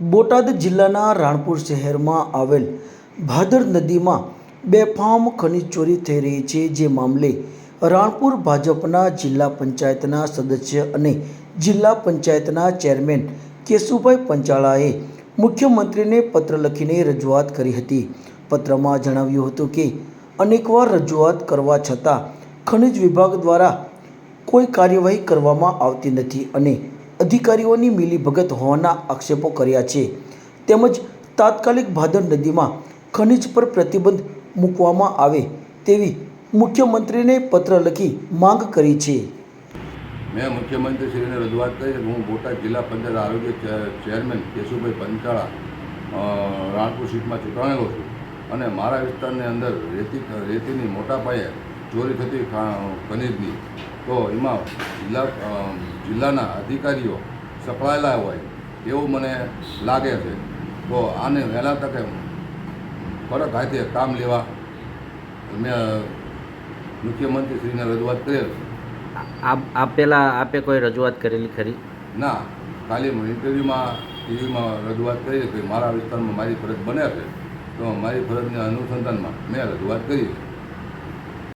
બોટાદ જિલ્લાના રાણપુર શહેરમાં આવેલ ભાદર નદીમાં બેફામ ખનીજ ચોરી થઈ રહી છે. જે મામલે રાણપુર ભાજપના જિલ્લા પંચાયતના સદસ્ય અને જિલ્લા પંચાયતના ચેરમેન કેશુભાઈ પંચાળાએ મુખ્યમંત્રીને પત્ર લખીને રજૂઆત કરી હતી. પત્રમાં જણાવ્યું હતું કે, અનેકવાર રજૂઆત કરવા છતાં ખનિજ વિભાગ દ્વારા કોઈ કાર્યવાહી કરવામાં આવતી નથી અને અધિકારીઓની મિલીભગત હોવાના આક્ષેપો કર્યા છે. તેમજ તાત્કાલિક ભાદર નદીમાં ખનિજ પર પ્રતિબંધ મૂકવામાં આવે તેવી મુખ્યમંત્રીને પત્ર લખી માંગ કરી છે. મેં મુખ્યમંત્રીશ્રીને રજૂઆત કરી હું બોટાદ જિલ્લા પંચાયત આરોગ્ય ચેરમેન કેશુભાઈ પંચાળા રાણપુર સીટમાં ચૂંટાણેલો છું. અને મારા વિસ્તારની અંદર રેતી, રેતીની મોટા પાયે ચોરી થતી ખનીજની તો એમાં જિલ્લા જિલ્લાના અધિકારીઓ સપડાયેલા હોય એવું મને લાગે છે. તો આને વહેલા તકે કડક હાથે કામ લેવા મેં મુખ્યમંત્રીશ્રીને રજૂઆત કરેલ આપ પહેલાં આપે કોઈ રજૂઆત કરેલી ખરી? ના ખાલી ઇન્ટરવ્યૂમાં ટીવીમાં રજૂઆત કરી કે મારા વિસ્તારમાં મારી ફરજ બને છે. તો મારી ફરજના અનુસંધાનમાં મેં રજૂઆત કરી છે.